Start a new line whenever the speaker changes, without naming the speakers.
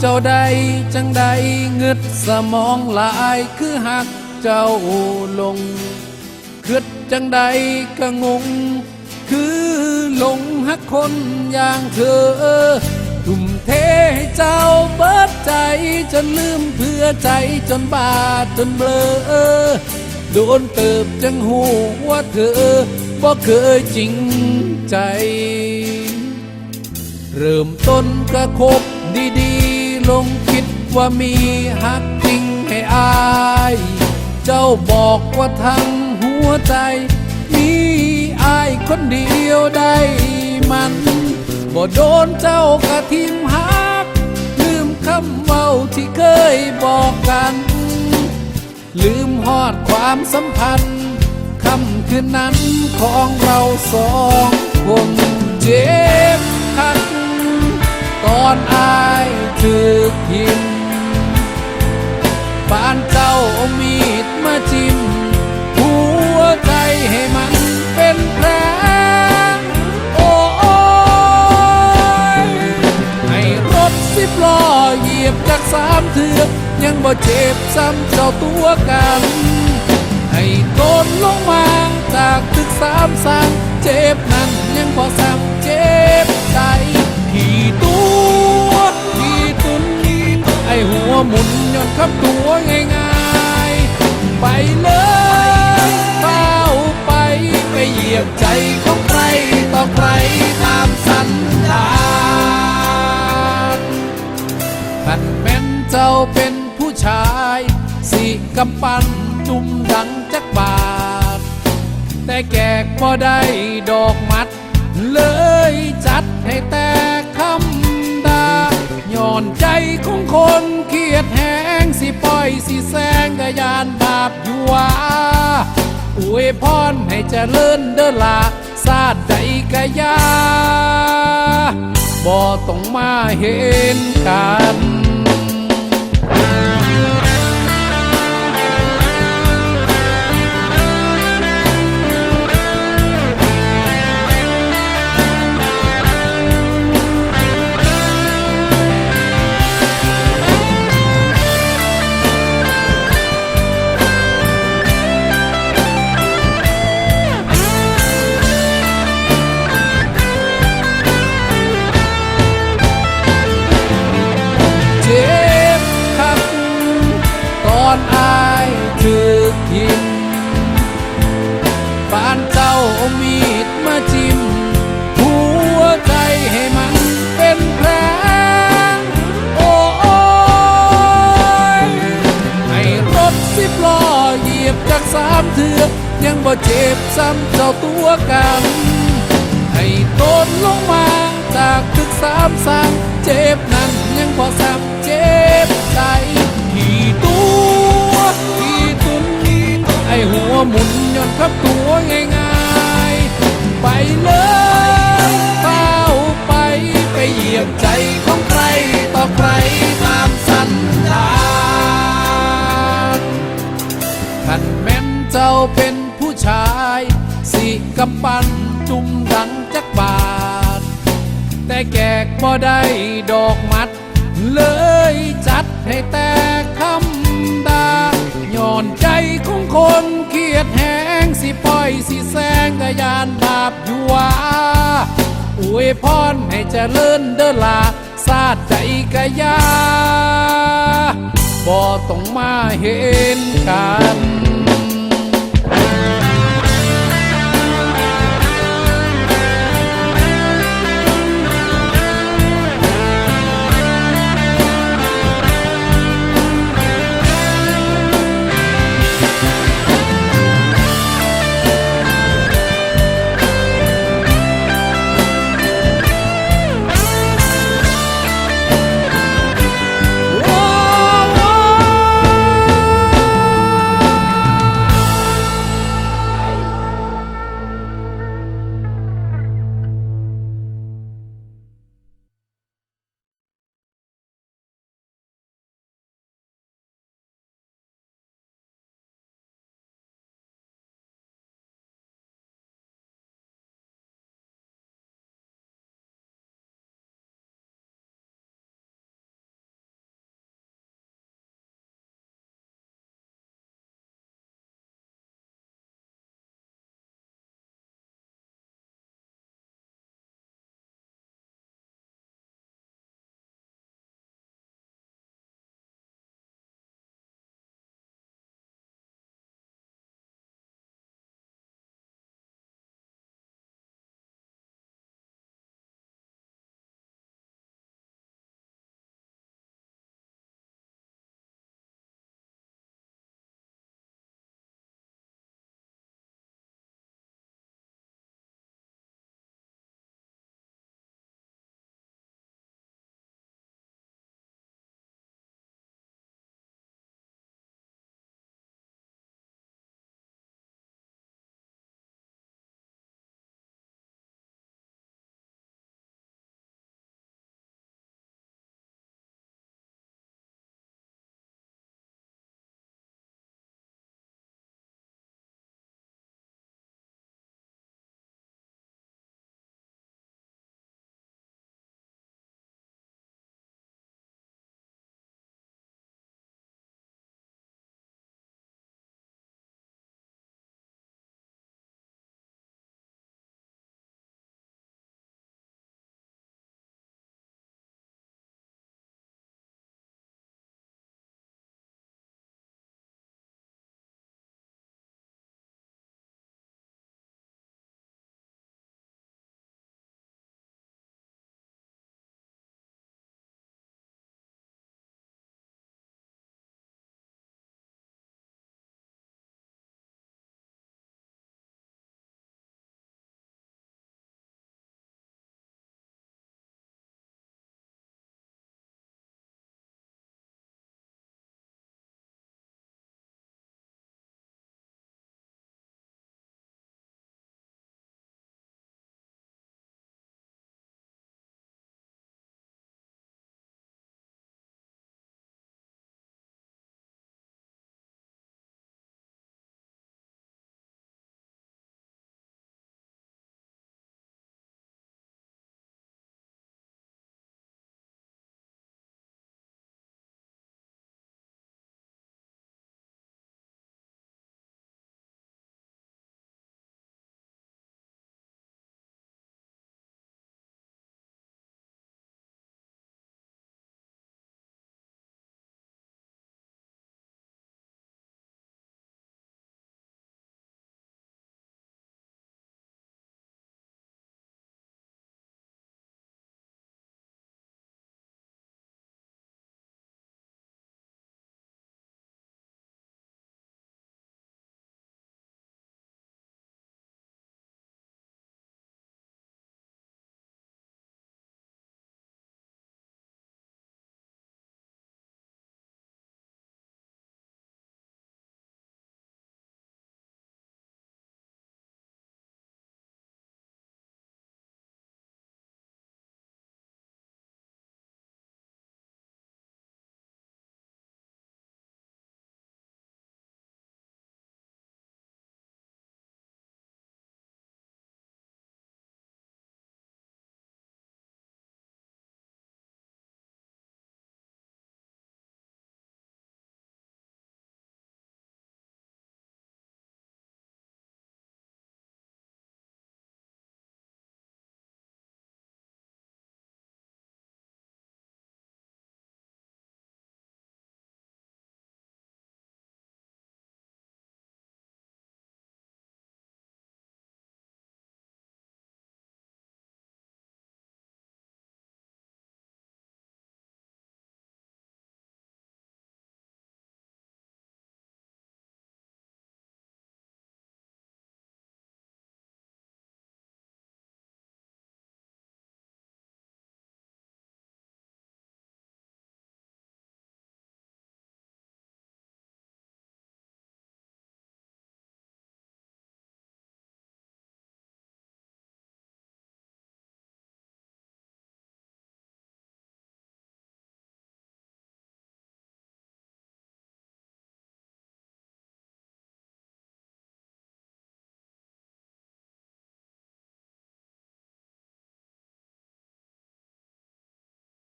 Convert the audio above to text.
เจ้าใดจังใดเงึดสมองหลายคือหักเจ้าลงคิดจังใดก็งง คือหลงหักคนอย่างเธอทุ่มเทให้เจ้าเบิดใจ จนลืมเพื่อใจจนบาดจนเบลอโดนเติบจังหูว่าเธอบ่เคยจริงใจ เริ่มต้นก็คบดีๆ ลงคิดว่ามีฮักจริงให้อาย เจ้าบอกว่าทั้งหัวใจ มีอายคนเดียวได้มันบ่โดนเจ้ากระทิมฮัก ลืมคำเว้าที่เคยบอกกัน ลืมหอดความสัมพันธ์คำคืนนั้นของเราสองคนเจ็บคั กตอนอายถือพิมปานเจ้าเอามีดมาจิ้มหัวใจให้มันเป็นแผลโอ้ยให้รถสิบล้อเหยียบจากสามเถือกยังบ่เจ็บซ้ำเจ้าตัวกัน ให้โดนลงมาจากตึกสามสังเจ็บนั้นยังบ่ซ้ำ หมุนย้อนขับตัวง่ายๆ ไปเลยเฝ้าไปไปเหยียบใจของใครต่อใครตามสันดานท่นแม่นเจ้าเป็นผู้ชาย สิกำปั้นจุ่มดังจักบาท แต่แกกบ่ได้ดอกมัด เลยจัดให้แต่ ย้อนใจของคนเครียดแหงสิปล่อยสิแซงกะยานบาปอยู่ว่าอวยพรให้เจริญเด้อละซาดใดกะยาบ่ต้องมาเห็นกัน เจ็บซ้ำเจ้าตัวกัน ให้โดนลงมาจากตึกสามสังเจ็บนั้นยังพอซ้ำเจ็บใจขี่ตัวขี่ตุนไอหัวหมุนย้อนขับตัวง่ายๆ ไปเลยเฝ้าไปไปเหยียบใจของใครต่อใครตามสันดานท่านแม่นเจ้าเป็นำปั้นจุ่มดังจักบาท แต่แกกบ่ได้ดอกมัด เลยจัดให้แต่คำดาย้อนใจของคนเครียดแหงสิปล่อยสิแซงกะยานบาปอยู่วาอวยพรให้เจริญเด้อลาซาดใจกะยาบ่ต้องมาเห็นกัน